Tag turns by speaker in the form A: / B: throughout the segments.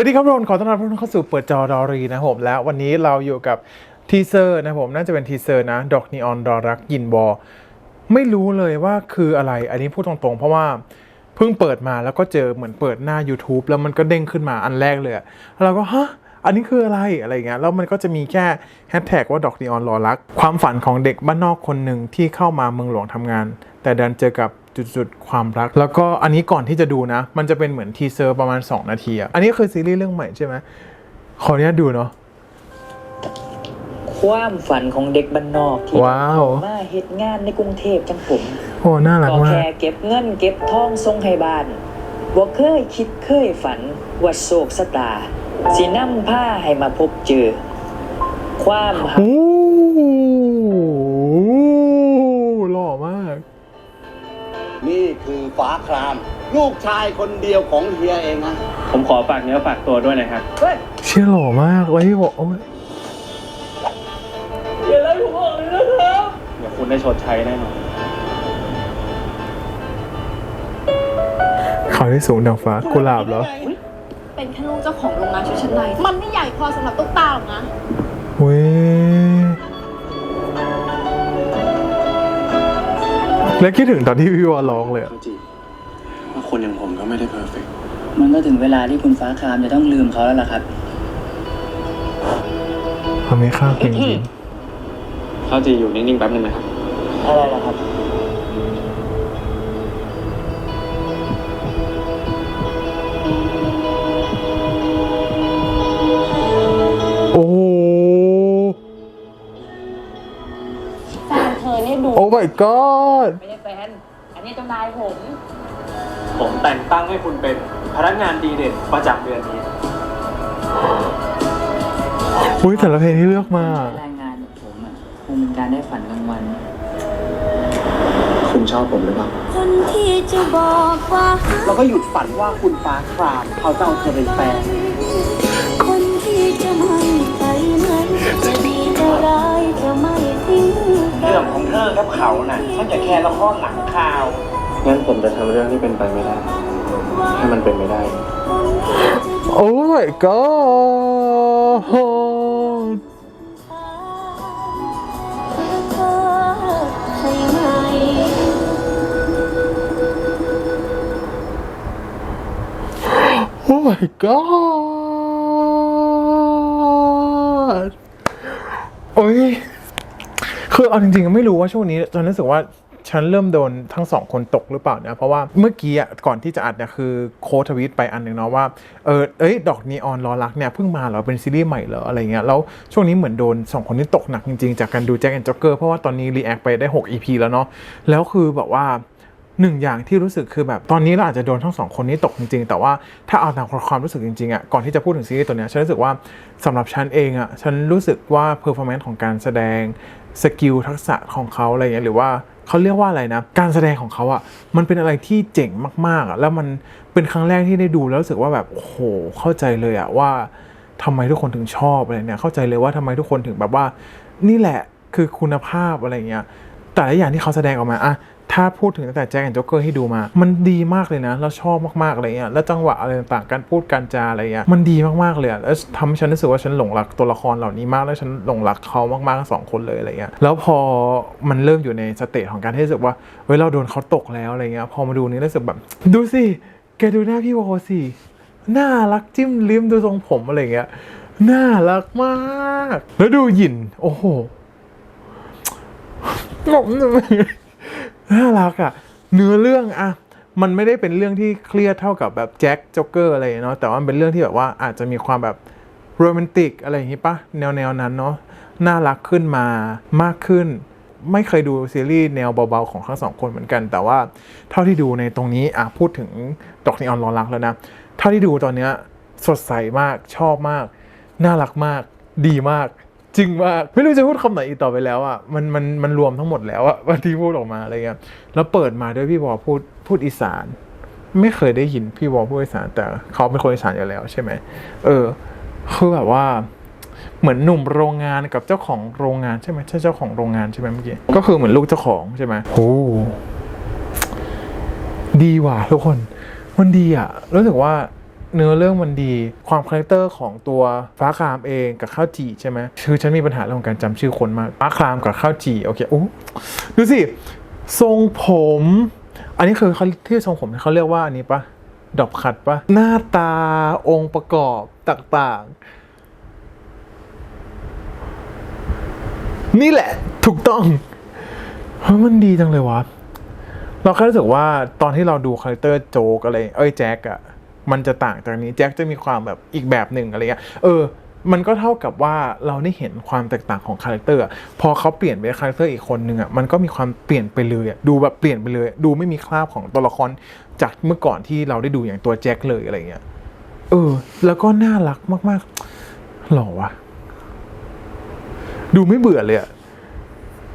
A: วัสดีครับทุกคนขอต้อนรับทุกคนเข้าสู่เปิดจอดอรีนะผมและวันนี้เราอยู่กับทีเซอร์นะผมน่าจะเป็นทีเซอร์นะดอกนีออนรอรักยินบอไม่รู้เลยว่าคืออะไร อันนี้พูดตรงๆ เพราะว่าเพิ่งเปิดมาแล้วก็เจอเหมือนเปิดหน้า YouTube แล้วมันก็เด้งขึ้นมาอันแรกเลยเราก็ฮะอันนี้คืออะไรอะไรเงี้ยแล้วมันก็จะมีแค่แฮชแท็กว่าดอกนีออนรอรัก ความฝันของเด็กบ้านนอกคนหนึ่งที่เข้ามาเมืองหลวงทำงาน แต่ดันเจอกับ จุดๆความรัก แล้วก็อันนี้ก่อนที่จะดูนะ มันจะเป็นเหมือนทีเซอร์ประมาณ 2 นาทีอะอันนี้คือซีรีส์เรื่องใหม่ใช่ไหมขออนุญาตดูเนาะ
B: ความฝันของเด็กบ้านนอกที่
A: ว้าว
B: มาเฮ็ดงานในกรุงเทพจังผม
A: โอ้น่ารัก
B: ก็
A: มา
B: แค่
A: ก
B: เก็บเงินเก็บทองส่งให้บ้านบ่เคยคิดเคยฝันว่าโศกสตาสินำผ้าให้มาพบเจอ ความหัก
C: คือฟ้าคราม ลูกชายคนเดียวของเฮียเองนะ
D: ผมขอฝากเนื้อฝากตัวด้วยนะครับ
A: เชี่ยหล่อมากไว้บอกโอ้ย
D: เดี๋ยวคุณได้ชดใช้แน่นอน
A: เขาได้สูงดังฟ้ากุหลาบเหรอ
E: เป็นแค่ลูกเจ้าของโรงงานชุดชั้นในมันไม่ใหญ่พอสำหรับตุ๊กตาหรอกนะ
A: เว้ยแล้วคิดถึงตอนที่พี่วอร้องเลยอะ
F: จริงว่า คนอย่างผมก็ไม่ได้เพอร์เฟกต์
B: มันก็ถึงเวลาที่คุณฟ้าครามจะต้องลืมเขาแล้วล่ะครับ
A: เขาไม่ข้ามเพลงจริง
D: เขาจะอยู่นิ่งๆแป๊บนึงนะครับ
B: อะไรล่ะครับ
A: โอ้โห
E: แฟนเธอเนี่ยดู
A: โอ้ my god
B: ไม่ใช่แฟน อันนี้เจ้านายผม
D: ผมแต่งตั้งให้คุณเป็นพนักงานดีเด่นประจำเดือนนี้
A: อุ้ยแต่ละเพลงที่เลือกมา
B: แรงงานของผมอะคงเป็นการได้ฝันกลางวัน
F: คุณชอบผมหรือเปล่า
E: คนที่จะบอกว่า
C: เราก็หยุดฝันว่าคุณฟ้าครามเขาจะเอาเธอเป็นแฟน
E: คนที่จะไม่ไปไหนจะดีจะร้ายจะไม่ทิ้งกั
D: เรื่องของเธอกับเขาน่ะมันจะแค่ละครหลังข่าว
F: งั้นผมจะทำเรื่องที่เป็นไปไม่ได้ ให้มันเป็นไม่ได้
A: โอ้ my god
E: เธอใช่ไหม
A: โอ้ my god โอ้ยคือเอาจริงๆ ไม่รู้ว่าช่วงนี้ฉันรู้สึกว่า ฉันเริ่มโดนทั้งสองคนตกหรือเปล่านะเพราะว่าเมื่อกี้ก่อนที่จะอัดเนี่ยคือโค้ดทวิตไปอันหนึ่งเนาะว่าเออเอ้ยดอกนีออนรอรักเนี่ยเพิ่งมาเหรอเป็นซีรีส์ใหม่เหรออะไรเงี้ยแล้วช่วงนี้เหมือนโดนสองคนนี้ตกหนักจริงๆ จากการดูแจ็คแอนด์จ็อกเกอร์เพราะว่าตอนนี้รีแอคไปได้ 6 EP แล้วเนาะแล้วคือแบบว่าหนึ่งอย่างที่รู้สึกคือแบบตอนนี้เราอาจจะโดนทั้งสองคนนี้ตกจริงๆ แต่ว่าถ้าเอาตามความรู้สึกจริงๆอะก่อนที่จะพูดถึงซีรีส์ตัวเนี้ยฉันรู้สึกว่าสำหรับฉันเองอะฉันรู้สึกว่าเพอร์ฟอร์แมนซ์ของการแสดงสกิลทักษะของเขาอะไรเงี้ยหรือว่า เขาเรียกว่าอะไรนะ การแสดงของเขาอะมันเป็นอะไรที่เจ๋งมากๆอะแล้วมันเป็นครั้งแรกที่ได้ดูแล้วรู้สึกว่าแบบโอ้โหเข้าใจเลยอะว่าทำไมทุกคนถึงชอบอะไรเนี่ยเข้าใจเลยว่าทำไมทุกคนถึงแบบว่า นี่แหละคือคุณภาพอะไรเงี้ยแต่ละอย่างที่เขาแสดงออกมาอะ ถ้าพูดถึงตั้งแต่แจ็คแอนด์จ็อกเกอร์ให้ดูมา มันดีมากเลยนะแล้วชอบมากๆอะไรเงี้ยแล้วจังหวะอะไรต่างๆการพูดการจาอะไรเงี้ยมันดีมากๆเลยอะแล้วทำให้ฉันรู้สึกว่าฉันหลงรักตัวละครเหล่านี้มากแล้วฉันหลงรักเขามากๆสองคนเลยอะไรเงี้ยแล้วพอมันเริ่มอยู่ในสเตจของการที่รู้สึกว่าเฮ้ยเราโดนเขาตกแล้วอะไรเงี้ยพอมาดูนี้รู้สึกแบบ ดูสิแกดูหน้าพี่วอสิน่ารักจิ้มลิ้มดูทรงผมอะไรเงี้ยน่ารักมาก แล้วดูหยิน โอ้โหผม น่ารักอะเนื้อเรื่องอะมันไม่ได้เป็นเรื่องที่เครียดเท่ากับแบบแจ็คจ็อกเกอร์อะไรเนาะแต่ว่ามันเป็นเรื่องที่แบบว่าอาจจะมีความแบบโรแมนติกอะไรอย่างงี้ปะแนวแนวนั้นเนาะน่ารักขึ้นมามากขึ้น ไม่เคยดูซีรีส์แนวเบาๆของทั้งสองคนเหมือนกัน แต่ว่าเท่าที่ดูในตรงนี้อะพูดถึงดอกนีออนรอรักแล้วนะเท่าที่ดูตอนเนี้ยสดใสมากชอบมาก น่ารักมาก ดีมาก จริงมากไม่รู้จะพูดคำไหนอีกต่อไปแล้วอะมันมันมันรวมทั้งหมดแล้วอะวันที่พูดออกมาอะไรเงี้ยแล้วเปิดมาด้วยพี่วอพูดพูดอีสาน ไม่เคยได้ยินพี่วอพูดอีสาน แต่เขาเป็นคนอีสานอยู่แล้วใช่ไหมเออคือแบบว่าเหมือนหนุ่มโรงงานกับเจ้าของโรงงานใช่ไหมใช่เจ้าของโรงงานใช่ไหมเมื่อกี้ก็คือเหมือนลูกเจ้าของใช่ไหมโอ้ดีว่ะทุกคนมันดีอะรู้สึกว่า เนื้อเรื่องมันดี ความคาแรคเตอร์ของตัวฟ้าครามเองกับข้าวจีใช่ไหมคือฉันมีปัญหาเรื่องการจำชื่อคนมากฟ้าครามกับข้าวจีโอเคโอ้ดูสิทรงผม อันนี้คือเขาที่ทรงผมเขาเรียกว่าอันนี้ปะดอกขัดปะหน้าตาองค์ประกอบต่างๆ นี่แหละถูกต้องเฮ้ยมันดีจังเลยวะเราแค่รู้สึกว่าตอนที่เราดูคาแรคเตอร์โจกอะไร เอ้ยแจ็คอะ มันจะต่างจากนี้แจ็คจะมีความแบบอีกแบบหนึ่งอะไรเงี้ยเออมันก็เท่ากับว่าเราได้เห็นความแตกต่างของคาแรคเตอร์พอเขาเปลี่ยนเป็นคาแรคเตอร์อีกคนนึงอะมันก็มีความเปลี่ยนไปเลยอะดูแบบเปลี่ยนไปเลย ดูไม่มีคราบของตัวละครจากเมื่อก่อนที่เราได้ดูอย่างตัวแจ็คเลยอะไรเงี้ยเออ แล้วก็น่ารักมากๆหล่อวะดูไม่เบื่อเลยอะ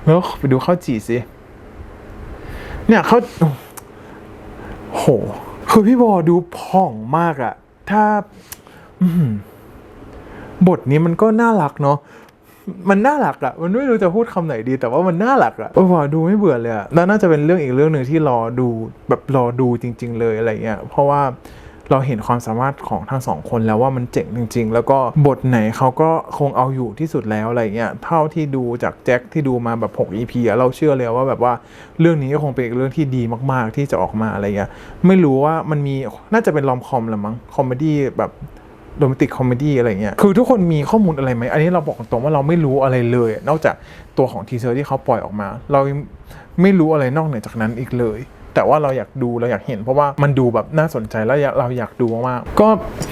A: แล้วไปดูข้าวจีสิเนี่ยเขาโห คือพี่บอดูผ่องมากอะถ้าบทนี้มันก็น่ารักเนาะมันน่ารักอะมันไม่รู้จะพูดคำไหนดี แต่ว่ามันน่ารักอะเออว่ะดูไม่เบื่อเลยอะแล้วน่าจะเป็นเรื่องอีกเรื่องหนึ่งที่รอดูแบบรอดูจริง ๆ เลยอะไรเงี้ยเพราะว่า เราเห็นความสามารถของทั้งสองคนแล้วว่ามันเจ๋งจริง ๆ แล้วก็บทไหนเขาก็คงเอาอยู่ที่สุดแล้วอะไรเงี้ยเท่าที่ดูจากแจ็คที่ดูมาแบบ 6 EP เราเชื่อเลยว่าแบบว่าเรื่องนี้ก็คงเป็นเรื่องที่ดีมากๆ ที่จะออกมาอะไรเงี้ยไม่รู้ว่ามันมีน่าจะเป็นลอมคอมละมั้งคอมเมดี้แบบโรแมนติกคอมเมดี้อะไรเงี้ย คือทุกคนมีข้อมูลอะไรไหม อันนี้เราบอกตรงว่าเราไม่รู้อะไรเลย นอกจากตัวของทีเซอร์ที่เขาปล่อยออกมา เราไม่รู้อะไรนอกเหนือจากนั้นอีกเลย แต่ว่าเราอยากดูเราอยากเห็น เพราะว่ามันดูแบบน่าสนใจแล้วเราอยากดูมากๆก็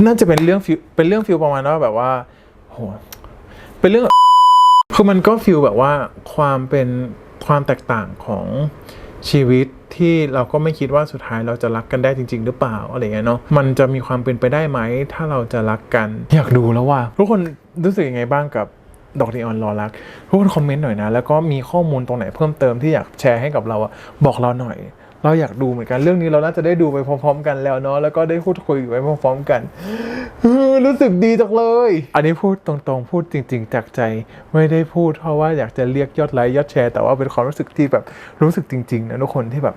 A: น่าจะเป็นเรื่องฟิลเป็นเรื่องฟิลประมาณว่าแบบว่าโหเป็นเรื่องคือมันก็ฟิลแบบว่าความเป็นความแตกต่างของชีวิตที่เราก็ไม่คิดว่าสุดท้ายเราจะรักกันได้จริง ๆ หรือเปล่าอะไรเงี้ยเนาะมันจะมีความเป็นไปได้ไหม ถ้าเราจะรักกัน อยากดูแล้วว่า ทุกคนรู้สึกยังไงบ้างกับดอกนีออนรอรัก ทุกคนคอมเมนต์หน่อยนะ แล้วก็มีข้อมูลตรงไหนเพิ่มเติมที่อยากแชร์ให้กับเราอะบอกเราหน่อย เราอยากดูเหมือนกันเรื่องนี้เราน่าจะได้ดูไปพร้อม ๆ กันแล้วเนาะแล้วก็ได้พูดคุยไปพร้อม ๆ กันรู้สึกดีจังเลย อันนี้พูดตรงๆ พูดจริง ๆ จากใจไม่ได้พูดเพราะว่าอยากจะเรียกยอดไลค์ยอดแชร์ แต่ว่าเป็นความรู้สึกที่แบบรู้สึกจริง ๆ นะทุกคนที่แบบ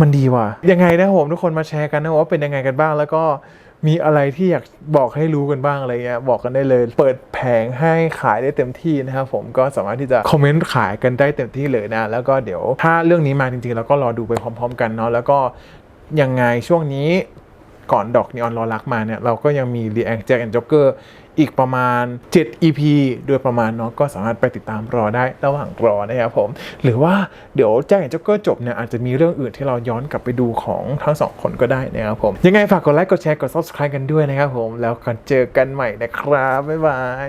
A: มันดีว่ะยังไงนะครับผมทุกคนมาแชร์กันนะว่าเป็นยังไงกันบ้างแล้วก็ มีอะไรที่อยากบอกให้รู้กันบ้างอะไรเงี้ยบอกกันได้เลย เปิดแผงให้ขายได้เต็มที่นะครับผมก็สามารถที่จะคอมเมนต์ขายกันได้เต็มที่เลยนะ แล้วก็เดี๋ยวถ้าเรื่องนี้มาจริงๆเราก็รอดูไปพร้อม ๆ กันเนาะแล้วก็ยังไงช่วงนี้ก่อนดอกนีออนรอรักมาเนี่ยเราก็ยังมี React Jack and Joker อีกประมาณ 7 EP โดยประมาณเนาะก็สามารถไปติดตามรอได้ระหว่างรอนะครับผม หรือว่าเดี๋ยวแจ้งจ็อกเกอร์จบเนี่ยอาจจะมีเรื่องอื่นที่เราย้อนกลับไปดูของทั้งสองคนก็ได้นะครับผมยังไงฝากกดไลค์กดแชร์กด subscribe กันด้วยนะครับผมแล้วกันเจอกันใหม่นะครับบ๊ายบาย